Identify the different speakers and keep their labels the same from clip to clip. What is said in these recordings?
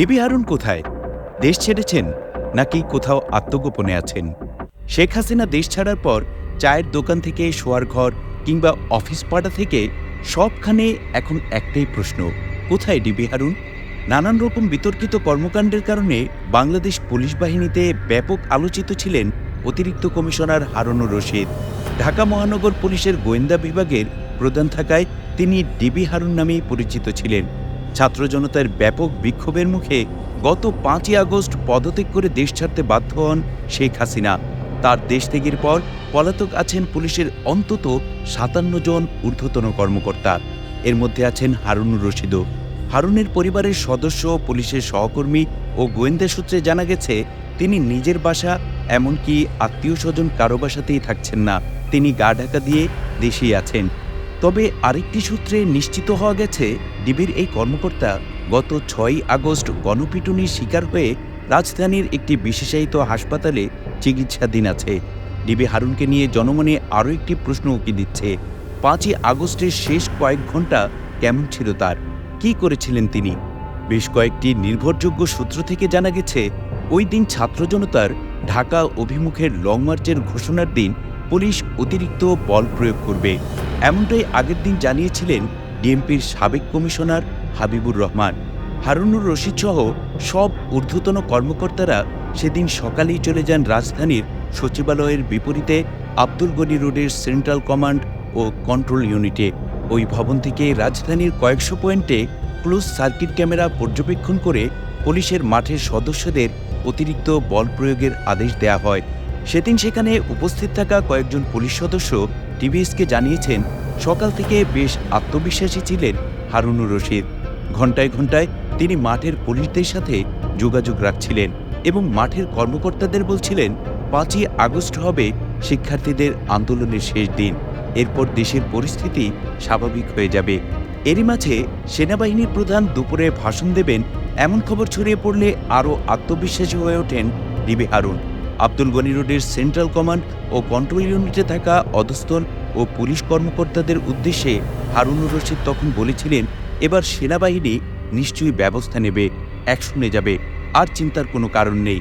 Speaker 1: DB Harun কোথায়? দেশ ছেড়েছেন নাকি কোথাও আত্মগোপনে আছেন? শেখ হাসিনা দেশ ছাড়ার পর চায়ের দোকান থেকে, শোয়ার ঘর কিংবা অফিস পাড়া থেকে সবখানে এখন একটাই প্রশ্ন, কোথায় ডিবি হারুন নানান রকম বিতর্কিত কর্মকাণ্ডের কারণে বাংলাদেশ পুলিশ বাহিনীতে ব্যাপক আলোচিত ছিলেন অতিরিক্ত কমিশনার হারুনুর রশিদ। ঢাকা মহানগর পুলিশের গোয়েন্দা বিভাগের প্রধান থাকায় তিনি ডিবি হারুন নামেই পরিচিত ছিলেন। ছাত্র জনতার ব্যাপক বিক্ষোভের মুখে গত পাঁচই আগস্ট পদত্যাগ করে দেশ ছাড়তে বাধ্য হন শেখ হাসিনা। তার দেশ ত্যাগের পর পলাতক আছেন পুলিশের অন্তত সাতান্ন জন ঊর্ধ্বতন কর্মকর্তা। এর মধ্যে আছেন হারুনুর রশিদও। হারুনের পরিবারের সদস্য, পুলিশের সহকর্মী ও গোয়েন্দা সূত্রে জানা গেছে, তিনি নিজের বাসা, এমনকি আত্মীয় স্বজন কারও বাসাতেই থাকছেন না। তিনি গা ঢাকা দিয়ে দেশেই আছেন। তবে আরেকটি সূত্রে নিশ্চিত হওয়া গেছে, ডিবির এই কর্মকর্তা গত ছয়ই আগস্ট গণপিটুনির শিকার হয়ে রাজধানীর একটি বিশেষায়িত হাসপাতালে চিকিৎসাধীন আছে। ডিবি হারুনকে নিয়ে জনমনে আরও একটি প্রশ্ন উঁকি দিচ্ছে। পাঁচই আগস্টের শেষ কয়েক ঘণ্টা কেমন ছিল তার? কি করেছিলেন তিনি? বেশ কয়েকটি নির্ভরযোগ্য সূত্র থেকে জানা গেছে, ওই দিন ছাত্র জনতার ঢাকা অভিমুখের লং মার্চের ঘোষণার দিন পুলিশ অতিরিক্ত বল প্রয়োগ করবে। এমনটাই আগের দিন জানিয়েছিলেন ডিএমপির সাবেক কমিশনার হাবিবুর রহমান। হারুনুর রশিদ সহ সব ঊর্ধ্বতন কর্মকর্তারা সেদিন সকালেই চলে যান রাজধানীর সচিবালয়ের বিপরীতে আব্দুল গনি রোডের সেন্ট্রাল কমান্ড ও কন্ট্রোল ইউনিটে। ওই ভবন থেকে রাজধানীর কয়েকশো পয়েন্টে ক্লোজ সার্কিট ক্যামেরা পর্যবেক্ষণ করে পুলিশের মাঠের সদস্যদের অতিরিক্ত বল প্রয়োগের আদেশ দেয়া হয়। সেদিন সেখানে উপস্থিত থাকা কয়েকজন পুলিশ সদস্য টিভিএসকে জানিয়েছেন, সকাল থেকে বেশ আত্মবিশ্বাসী ছিলেন হারুনুর রশিদ। ঘন্টায় ঘন্টায় তিনি মাঠের পুলিশদের সাথে যোগাযোগ রাখছিলেন এবং মাঠের কর্মকর্তাদের বলছিলেন, পাঁচই আগস্ট হবে শিক্ষার্থীদের আন্দোলনের শেষ দিন। এরপর দেশের পরিস্থিতি স্বাভাবিক হয়ে যাবে। এরই মাঝে সেনাবাহিনীর প্রধান দুপুরে ভাষণ দেবেন, এমন খবর ছড়িয়ে পড়লে আরও আত্মবিশ্বাসী হয়ে ওঠেন ডিবি হারুন। আব্দুল গনি রোডের সেন্ট্রাল কমান্ড ও কন্ট্রোল ইউনিটে থাকা অধস্তন ও পুলিশ কর্মকর্তাদের উদ্দেশ্যে হারুনুর রশিদ তখন বলেছিলেন, এবার সেনাবাহিনী নিশ্চয়ই ব্যবস্থা নেবে অ্যাকশনে যাবে, আর চিন্তার কোনো কারণ নেই।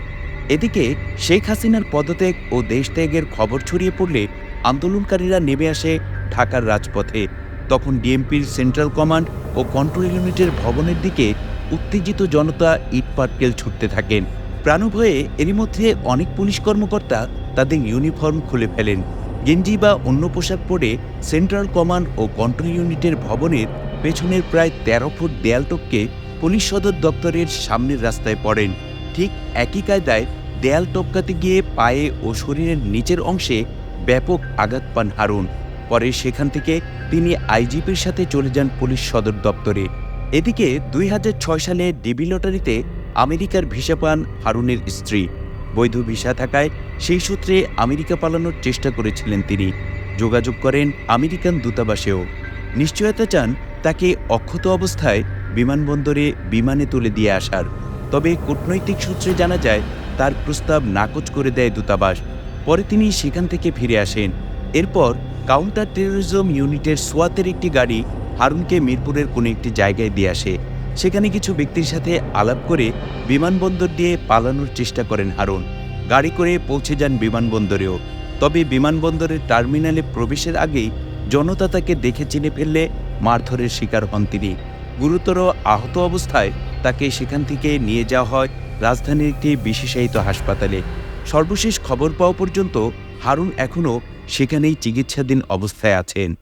Speaker 1: এদিকে শেখ হাসিনার পদত্যাগ ও দেশত্যাগের খবর ছড়িয়ে পড়লে আন্দোলনকারীরা নেমে আসে ঢাকার রাজপথে। তখন ডিএমপির সেন্ট্রাল কমান্ড ও কন্ট্রোল ইউনিটের ভবনের দিকে উত্তেজিত জনতা ইটপাটকেল ছুটতে থাকেন। প্রাণভয়ে এরই মধ্যে অনেক পুলিশ কর্মকর্তা তাদের ইউনিফর্ম খুলে ফেলেন। গেঞ্জি বা অন্য পোশাক পরে সেন্ট্রাল কমান্ড ও কন্ট্রোল ইউনিটের ভবনের পেছনের প্রায় তেরো ফুট দেয়াল টপকে পুলিশ সদর দপ্তরের সামনের রাস্তায় পড়েন। ঠিক একই কায়দায় দেয়াল টপকাতে গিয়ে পায়ে ও শরীরের নিচের অংশে ব্যাপক আঘাত পান হারুন। পরে সেখান থেকে তিনি আইজিপির সাথে চলে যান পুলিশ সদর দপ্তরে। এদিকে দুই হাজার ছয় সালে ডিবি লটারিতে আমেরিকার ভিসা পান হারুনের স্ত্রী। বৈধ ভিসা থাকায় সেই সূত্রে আমেরিকা পালানোর চেষ্টা করেছিলেন তিনি। যোগাযোগ করেন আমেরিকান দূতাবাসেও। নিশ্চয়তা চান তাকে অক্ষত অবস্থায় বিমানবন্দরে বিমানে তুলে দিয়ে আসার। তবে কূটনৈতিক সূত্রে জানা যায়, তার প্রস্তাব নাকচ করে দেয় দূতাবাস। পরে তিনি সেখান থেকে ফিরে আসেন। এরপর কাউন্টার টেরোরিজম ইউনিটের সোয়াতের একটি গাড়ি হারুনকে মিরপুরের কোনো একটি জায়গায় দিয়ে আসে। সেখানে কিছু ব্যক্তির সাথে আলাপ করে বিমানবন্দর দিয়ে পালানোর চেষ্টা করেন হারুন। গাড়ি করে পৌঁছে যান বিমানবন্দরেও। তবে বিমানবন্দরের টার্মিনালে প্রবেশের আগেই জনতা তাকে দেখে চিনে ফেললে মারধরের শিকার হন তিনি। গুরুতর আহত অবস্থায় তাকে সেখান থেকে নিয়ে যাওয়া হয় রাজধানীর একটি বিশেষায়িত হাসপাতালে। সর্বশেষ খবর পাওয়া পর্যন্ত হারুন এখনও সেখানেই চিকিৎসাধীন অবস্থায় আছেন।